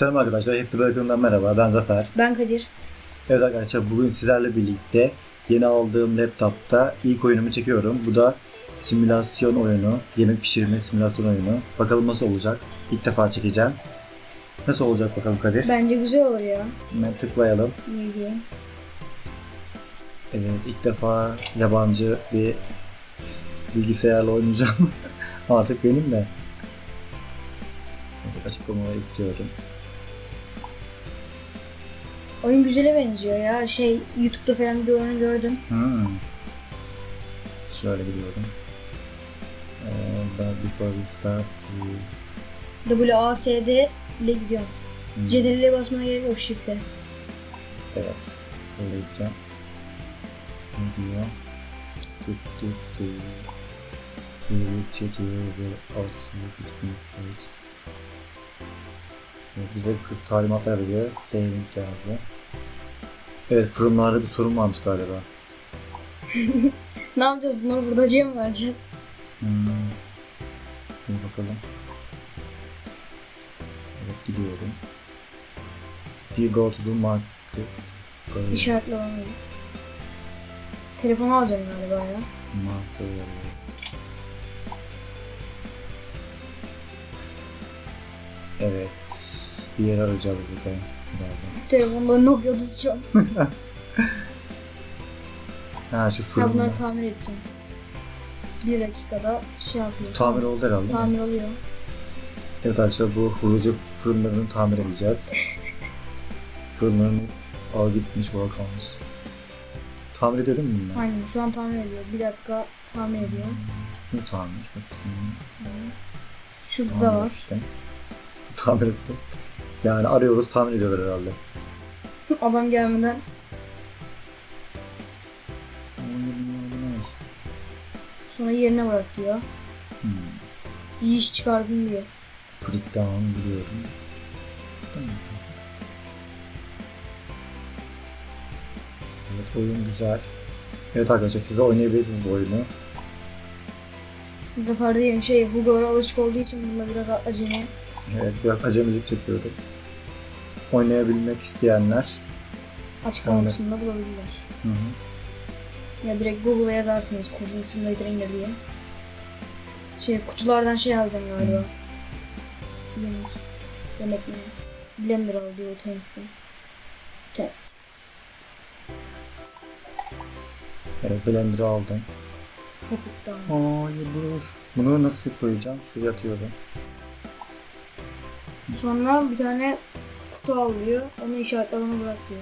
Selam arkadaşlar, hepsi bırakımdan merhaba. Ben Zafer. Ben Kadir. Evet arkadaşlar, bugün sizlerle birlikte yeni aldığım laptopta ilk oyunumu çekiyorum. Bu da simülasyon oyunu, yemek pişirme simülasyon oyunu. Bakalım nasıl olacak? İlk defa çekeceğim. Nasıl olacak bakalım Kadir? Bence güzel olur ya. Hemen tıklayalım. Ne diyeyim? Evet, ilk defa yabancı bir bilgisayarla oynayacağım. Artık benim de. Açıklamaları istiyorum. Oyun güzele benziyor ya. Şey YouTube'da falan videolarını gördüm. Hmm. Şöyle gidiyorum. Ee, but before we start. WASD ile gidiyorum. Hmm, CTRL'e basmaya gerek yok Shift'e. Evet. Böyle gideceğim. Ne diyor? Tut tut tut. Series tutorial will alternate between stages. Bize kız talimatlar veriyor. Saving yazdı. Evet fırınlarda bir sorun varmış galiba. Ne yapacağız? Bunları burada C'ye mi vereceğiz? Hmm. Bir bakalım. Evet gidiyorum. Do you go to the market? Go İşaretle olmuyor. Telefonu alacağım galiba ya. market. Evet. Bir yer arayacağız burada. Telefonda Nokia tutacağım. Ha şu fırın. bunları tamir edeceğim. Bir dakikada şey yapıyor. Tamir oldu herhalde. Tamir oluyor. Evet arkadaşlar bu hurucu fırınlarını tamir edeceğiz. Fırınların ağ gitmiş, ağ kalmış. Tamir edelim mi bunları? Aynen şu an tamir ediyor. Bir dakika tamir ediyor. Ne tamir? Bakayım. Şurada Tamir var. ettim. Tamir ettim. Yani arıyoruz tamir ediyorlar herhalde. Adam gelmeden sonra yerine bırak diyor. Hmm. İyi iş çıkardın diyor. Click down biliyorum. Evet oyun güzel. Evet arkadaşlar siz de oynayabilirsiniz bu oyunu. Zafer diyeyim şey Google'lara alışık olduğu için bunda biraz acemi. Evet biraz acemilik çekiyorum. Oynayabilmek isteyenler. Açıklama Anlasın. kısmında bulabilirler. Hı hı. Ya direkt Google'a yazarsınız Coding Simulator indir diye. Şey kutulardan şey alacağım galiba. Yemek. Yemek mi? Blender al diyor Utensis'ten. Utensils. Evet Blender'ı aldım. Patikten. Hayır dur. Bunu nasıl koyacağım? Şuraya atıyorum. Sonra bir tane kutu al diyor. Onu işaret alanına bırak diyor.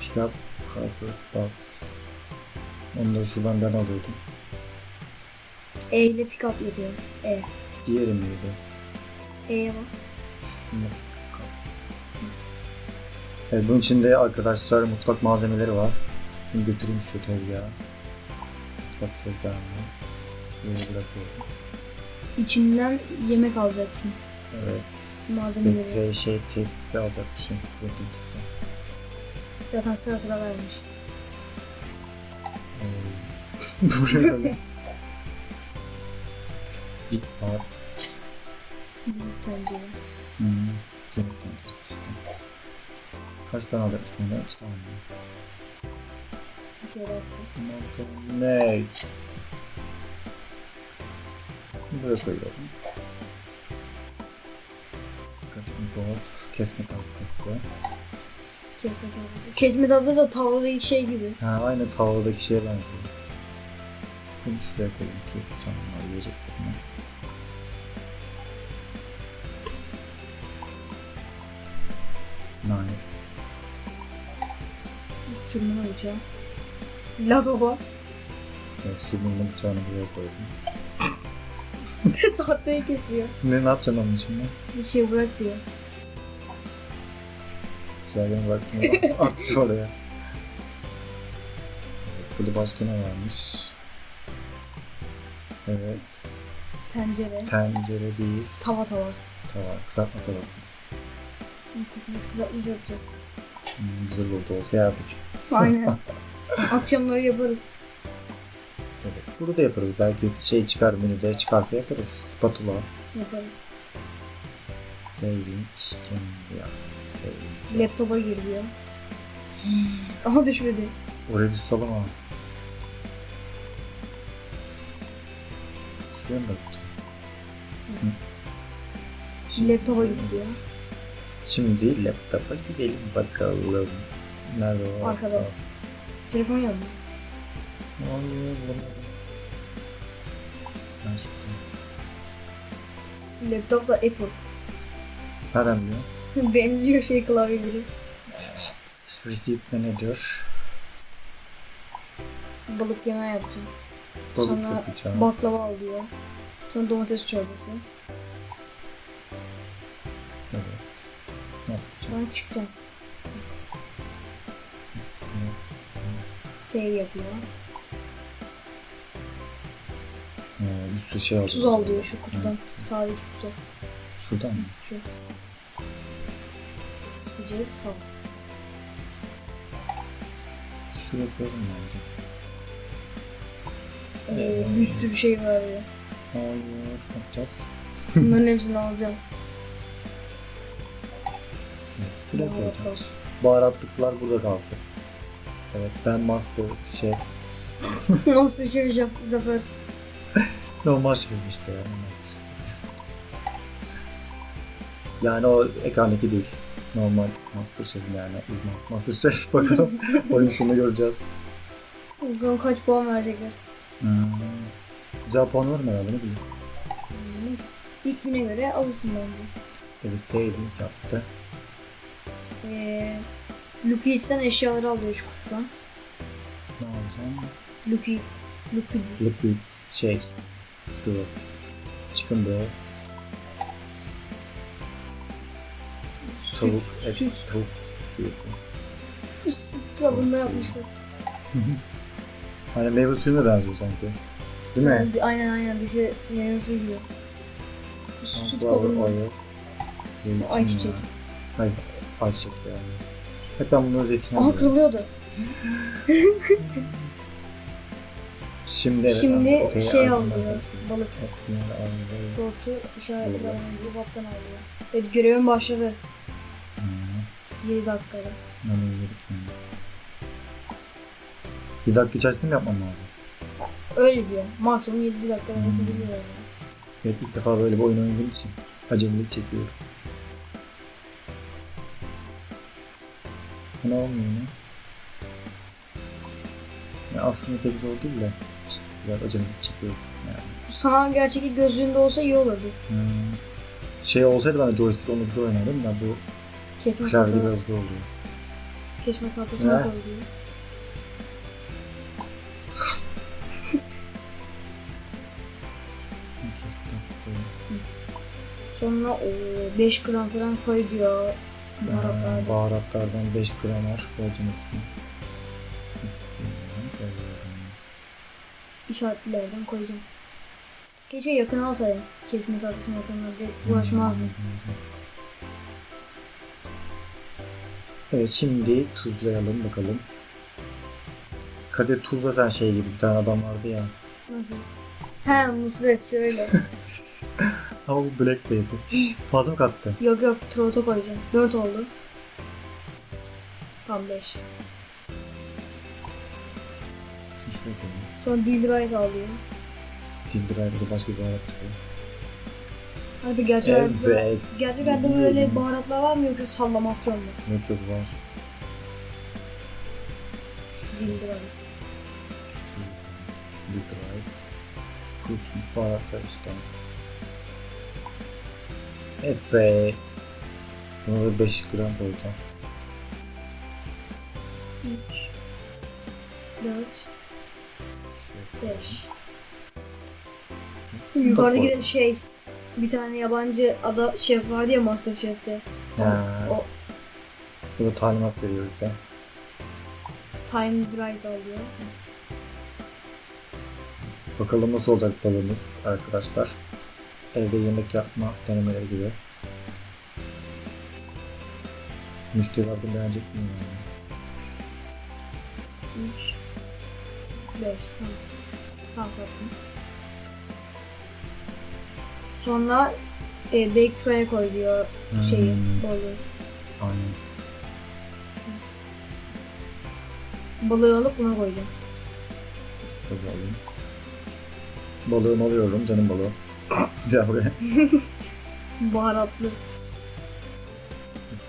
Pick up carpet box. Da şuradan ben alıyordum. E ile pick up yapıyor. E. Diğeri miydi? E'ye bas. Şunu Evet bunun içinde arkadaşlar mutfak malzemeleri var. Şimdi götüreyim şu tezgaha. Mutfak tezgahını. Şuraya bırakıyorum. İçinden yemek alacaksın. Evet. Malzemeleri. Tray şey tepsi alacakmışım. Tepsi. Zaten sıra sıra vermiş. Ee, Buraya böyle. Bit var. Büyük tencere. Hmm. Yemek tenceresi işte. Kaç tane alacakmış bunu? İki tane. Bir kere. Ne? Buraya koyuyorum. Board, kesme tahtası. Kesme tablası. Kesme tablası da tavadaki şey gibi. Ha aynı tavadaki şeye benziyor. Bunu şuraya koyayım. Bunları yiyecek bunu. Knife. Sürmene bıçağı. Lazoba. Evet, sürümünü bıçağını buraya koydum. Tahtayı kesiyor. Ne, ne yapacaksın onun şimdi? Bir şey bırak diyor. Güzel gene baktım. Attı oraya. Evet, burada başka ne varmış? Evet. Tencere. Tencere değil. Tava tava. Tava. Kızartma tavası. Patates kızartması yapacağız. Hmm, güzel oldu. Olsa yerdik. Aynen. Akşamları yaparız. Burada da yaparız. Belki şey çıkar menüde çıkarsa yaparız. Spatula. Yaparız. Saving. Kendi ya. Saving. Laptopa gir diyor. Ama düşmedi. Oraya tutalım ama. Şuraya mı bakacağım? Laptopa git diyor. Şimdi laptopa gidelim bakalım. Nerede o? Arkada. Telefon yok mu? Hayır, bulamadım. Ben şurada. Laptop da Apple. Nereden biliyor? Benziyor şey klavyeleri. Receipt Manager. Balık yemeği yapacağım. Balık Sonra yapacağım. baklava al diyor. Sonra domates çorbası. Evet. Ne yapacağım? Sonra çıkacağım. Save yapıyor. Bir sürü şey aldım. Tuz al diyor şu kutudan. Sabit kutu. Şuradan mı? Şu. Sıkıcı salt. Şuraya koyalım bence. Ee, bir sürü şey var ya. Hayır, ne yapacağız? Bunların hepsini alacağım. Evet, buraya koyacağım. Baharatlıklar burada kalsın. Evet, ben Master Chef. Şey yapacağım Zafer? Normal şefim işte ya. Master Chef. Yani o ekrandaki değil. Normal Master Chef yani. Master Chef bakalım. Oyun sonunda göreceğiz. Bakalım kaç puan verecekler. Hmm. Güzel puan var mı herhalde ne bileyim. Hmm. İlk güne göre alırsın bence. Evet saving yaptı. Ee, Eats'ten eşyaları alıyor şu kutudan. Ne alacağım? Lucky Eats. Lucky Eats. Liquid şey sıvı. Chicken broth. Tavuk, et, süt, tavuk suyu. süt, kabında yapmışlar. Hani meyve suyuna benziyor sanki. Değil mi? Yani, aynen aynen dışı meyvesi gibi. Süt kabında. Ayçiçek. Hayır, ayçiçek yani. Hep ben bunları zeytinyağı Aha kırılıyordu. Şimdi evet. Şimdi okey, şey alıyor. Balık. Doğrusu işaretli Balık. Yuvaptan alıyor. Evet görevim başladı. Hmm, 7 dakikada. yedik yani. Bir dakika içerisinde mi yapmam lazım? Öyle diyor. Maksimum 7 dakikada Hmm. yapabiliyor yani. Evet ilk defa böyle bir oyun oynadığım için acemilik çekiyorum. Ne olmuyor mu? Ya aslında pek zor değil de biraz acemilik çekiyorum yani. Sanal gerçeklik gözlüğünde olsa iyi olurdu. Hmm. Şey olsaydı ben de joystick onu güzel oynardım da bu Kesme klavyede tahta, biraz zor oluyor. kesme dakika koyuyor. Sonra o 5 gram falan koy diyor. Ee, Baharatlar. baharatlardan 5 gram var. Koyacağım hepsini. İşaretlilerden koyacağım. Keşke yakın alsaydım. Kesme tahtasına yakınına uğraşmazdım. Evet şimdi tuzlayalım bakalım. Kadir tuzla sen şey gibi bir tane adam vardı ya. Nasıl? He Nusret şöyle. Ha o Black Baby. Fazla mı kattı? yok yok trota koyacağım. 4 oldu. Tam 5. Şu şuraya koyayım. Sonra Dildright alıyor. Dildiray bir de başka bir baharat koyayım. Hadi gerçek hayatta, Evet. gerçek hayatta böyle baharatlar var mı yoksa sallamasyon mu? Yok yok var. Şu Dildiray. Kurutmuş baharatlar işte. Evet. Buna da 5 gram koyacağım. 3 4 Şuraya 5 Yukarıdaki de şey bir tane yabancı ada şef vardı ya Masterchef'te. Ha, O bu da talimat veriyor bize. Time Bright alıyor. Bakalım nasıl olacak balığımız arkadaşlar. Evde yemek yapma denemeleri gibi. Müşteriler bunu beğenecek mi? Yani? 3 5 tamam. Yaptım. Sonra e, Bake Try'e koy diyor şeyi, Hmm. balığı. Aynen. Balığı alıp buna koyacağım. Tabii alayım. Balığımı alıyorum. Canım balığım. Gel buraya. Baharatlı.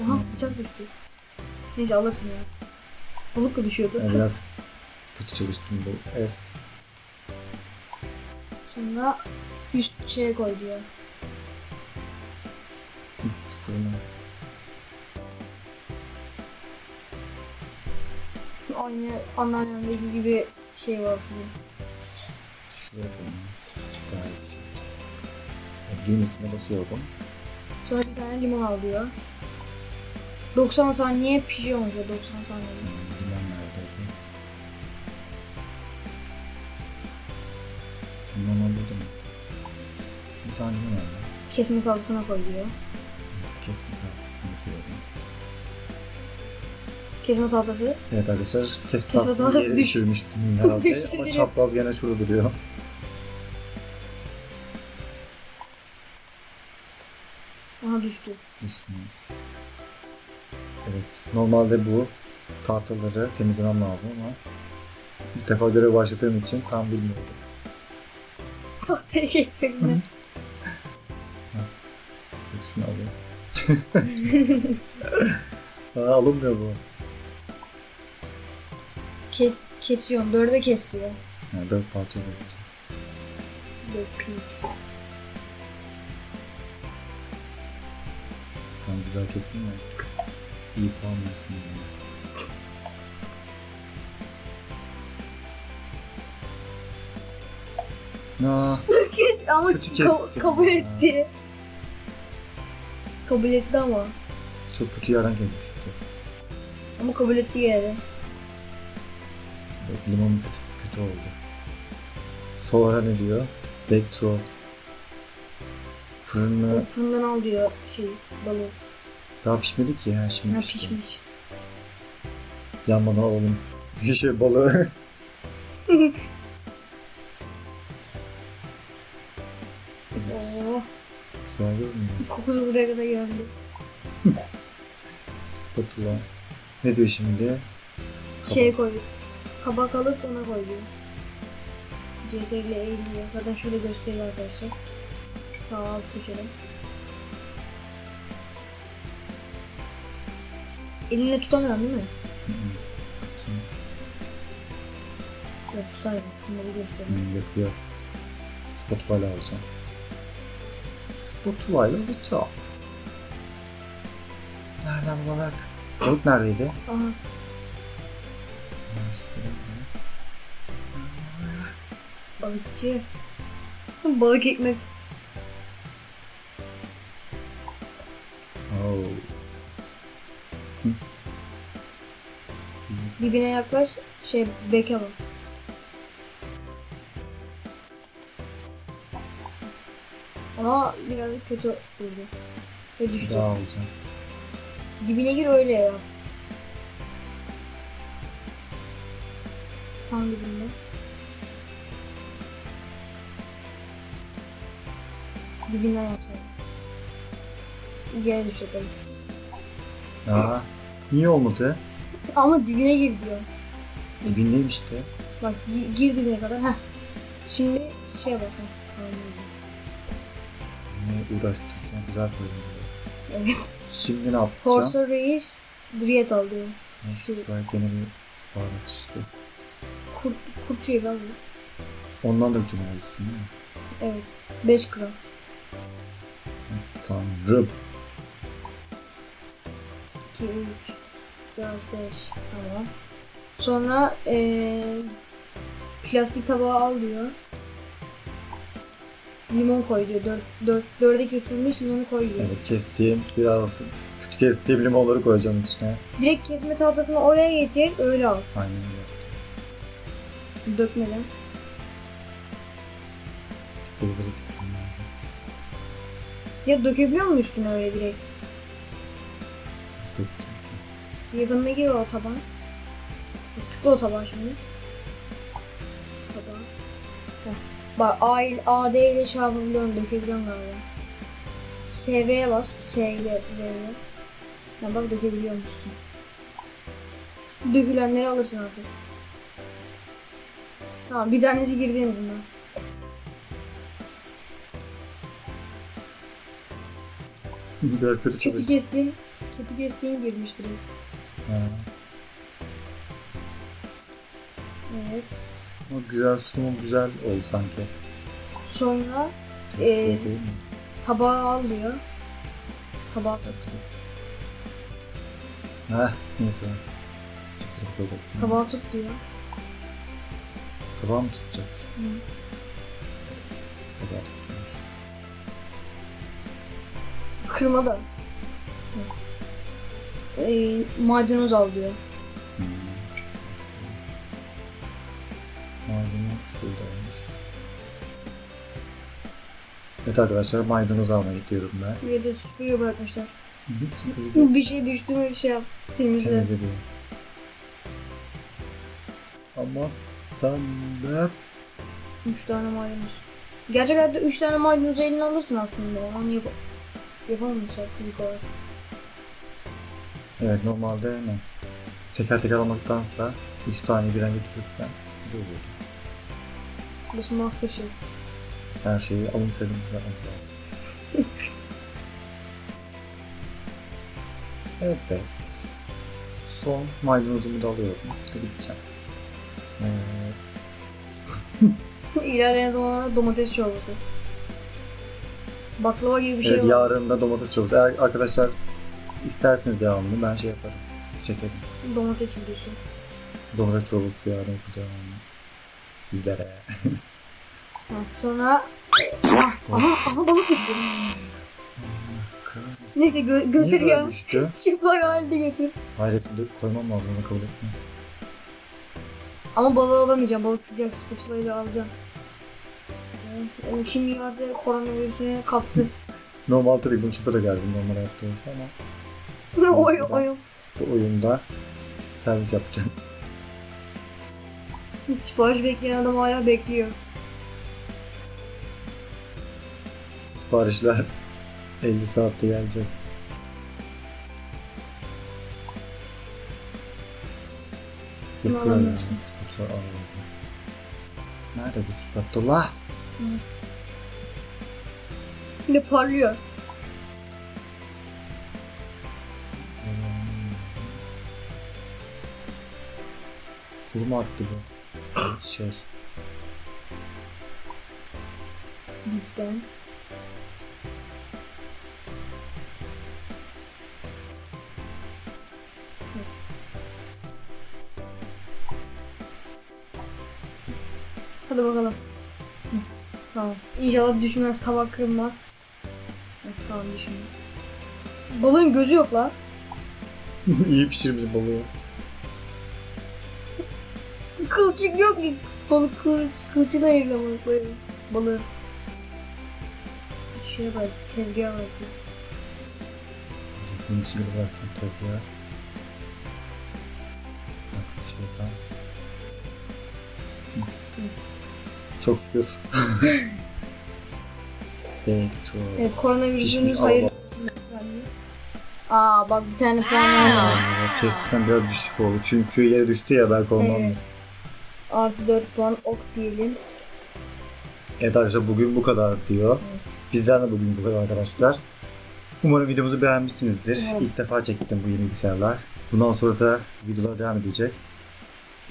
Aha bıçak düştü. Neyse alırsın ya. Balık da düşüyordu. Yani biraz kötü çalıştım bu. Evet. Sonra üst şeye koy diyor. Aynı anneannemdeki gibi şey var fırın. Şuraya koyayım. Daha iyi bir şey. Basıyorum. Sonra bir tane limon al diyor. 90 saniye pişiyormuş o 90 saniye. Tane aldım. Kesme tatlısına koy diyor. Evet, kesme tahtasını yapıyorum. Kesme tahtası. Evet arkadaşlar kesme Kesme tahtasını tahtası yere düş- düşürmüştüm herhalde. Ama Düşürüyor. çapraz gene şurada duruyor. Aha düştü. Düşmüş. Evet. Normalde bu tahtaları temizlemem lazım ama ilk defa görev başladığım için tam bilmiyorum. Tahtaya geçecek mi? Aa, alınmıyor bu. Kes, kesiyorum. Dörde kes diyor. Yani dört parça yapacağım. Dört piç. Tam güzel keseyim mi? İyi puan versin. yani. Kes ama kabul etti. Kabul etti ama. çok kötü yerden geldi çünkü. Ama kabul etti yine. Evet, limon kötü, kötü oldu. Sonra ne diyor? Baked throat. Fırını Fırından al diyor şey balığı. daha pişmedi ki ya şimdi Ha pişti. pişmiş. Yanmadan alalım. Bir şey balığı. evet, Oo, güzel görünüyor. kokusu buraya kadar geldi. Spatula. Ne diyor şimdi? Şey koy. Kabak alıp ona koy diyor. CS ile eğiliyor. Zaten şurada gösteriyor arkadaşlar. Sağ alt köşede. Elinle tutamıyorsun değil mi? Hı hı. Bakayım. Yok tutamıyorum. Bunları gösteriyor. Yapıyor. Spatula ile alacağım. İle alacağım. Nereden balık? Balık neredeydi? Şurada. Balıkçı. Balık ekmek. Oh. Dibine yaklaş. Şey beke bas. Ama birazcık kötü vurdu. Ve düştü. daha alacağım. Dibine gir öyle yap. Tam dibinde. Dibinden yapsana. Yere öyle. Aa, niye olmadı? Ama dibine gir diyor. Dibindeyim işte. Bak gi- gir dibine kadar. Heh. Şimdi şey bakın. Tamam. Ne uğraştıracağım. Güzel koydum. Evet. Şimdi ne yapacağım? Horse Reis Driyet al diyor. Şu Şuraya gene bir baharat işte. Kurt, kurt şey lan bu. Ondan da cümle üstüne değil mi? Evet. 5 gram. Sanırım. 2, 3, 4, 5. Tamam. Sonra eee plastik tabağı al diyor. Limon koy diyor. 4, 4, 4'e kesilmiş limonu koy diyor. Evet kestiğim biraz kötü kestiğim limonları koyacağım içine. Direkt kesme tahtasını oraya getir. Öyle al. Aynen öyle. Dökmeden. Lazım. Ya dökebiliyor musun üstüne öyle direkt? Yakınına gir o taban. Tıkla o taban şimdi. Bak A, ile- A, D ile yapabiliyorum, dökebiliyorum galiba. SV'ye bas. S ile V'ye. Ya bak dökebiliyor musun? Dökülenleri alırsın artık. Tamam bir tanesi girdi en azından. Biraz kötü Kötü çalıştı. kestiğin, kötü kestiğin girmiştir. Ha. Evet. Ama güzel sunumu güzel oldu sanki. Sonra Çok şey mi? tabağı al diyor. Tabağı tut. Heh, neyse. Tabağı tut diyor. Tabağı mı tutacak? Hı. Tabağı tutmuş. Kırma da. Ee, maydanoz al diyor. Evet arkadaşlar maydanoz almaya gidiyorum ben. Bir de süpürge bırakmışlar. Sıkıcı bir bir şey düştü mü bir şey yap. Temizle. temizledi. Ama tanrım. 3 tane maydanoz. Gerçek hayatta 3 tane maydanozu eline alırsın aslında. Onu yap yapamamışlar fizik olarak. Evet normalde ne? Teker teker almaktansa 3 tane birden götürürsen güzel olur. Burası Masterchef. Her şeyi alın terimize alın. evet. Son maydanozumu da alıyorum. Gideceğim. Evet. İlerleyen zamanlarda domates çorbası. Baklava gibi bir şey evet var. yarın da domates çorbası. Eğer arkadaşlar isterseniz devamını ben şey yaparım. Çekerim. Domates videosu. Domates çorbası yarın yapacağım. Sizlere. Sonra aha, aha, aha balık düştü. Neyse gö götür ya. düştü? Çıplak halde götür. Hayret koymam lazım onu kabul etmez. Ama balığı alamayacağım. Balık sıcak Spotify'da alacağım. Evet, O kim yerse koronavirüsüne kaptı. Normal tabii bunu çöpe de geldim normal hayatta olsa ama oy oy. bu oyunda servis yapacağım. Sipariş bekleyen adam hala bekliyor. Siparişler 50 saatte gelecek. Bunu alamıyorsun. spatula. Nerede bu spatula? Bir de parlıyor. Durum arttı bu. Şey. Cidden. Hadi bakalım. Hı, Tamam. İnşallah düşmez, tabak kırılmaz. Hı, Tamam düşmüyor. Balığın gözü yok la. İyi pişirmiş balığı. Kılçık yok ki. Balık kılç, kılçığına ayırlamak böyle. Balığı. Şeye bak, tezgaha bak. Düzgün içi gibi versin tezgaha. Haksız şeytan. Çok şükür. Elektro. Evet olsun efendim. Aa bak bir tane falan var. Yani Kesitten biraz düşük oldu. Çünkü yere düştü ya belki ondan. Evet. Artı 4 puan ok diyelim. Evet arkadaşlar bugün bu kadar diyor. Evet. Bizden de bugün bu kadar arkadaşlar. Umarım videomuzu beğenmişsinizdir. Evet. İlk defa çektim bu yeni bilgisayarlar. Bundan sonra da videolar devam edecek.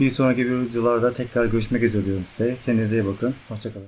Bir sonraki videolarda tekrar görüşmek üzere diyorum size. Kendinize iyi bakın. Hoşçakalın.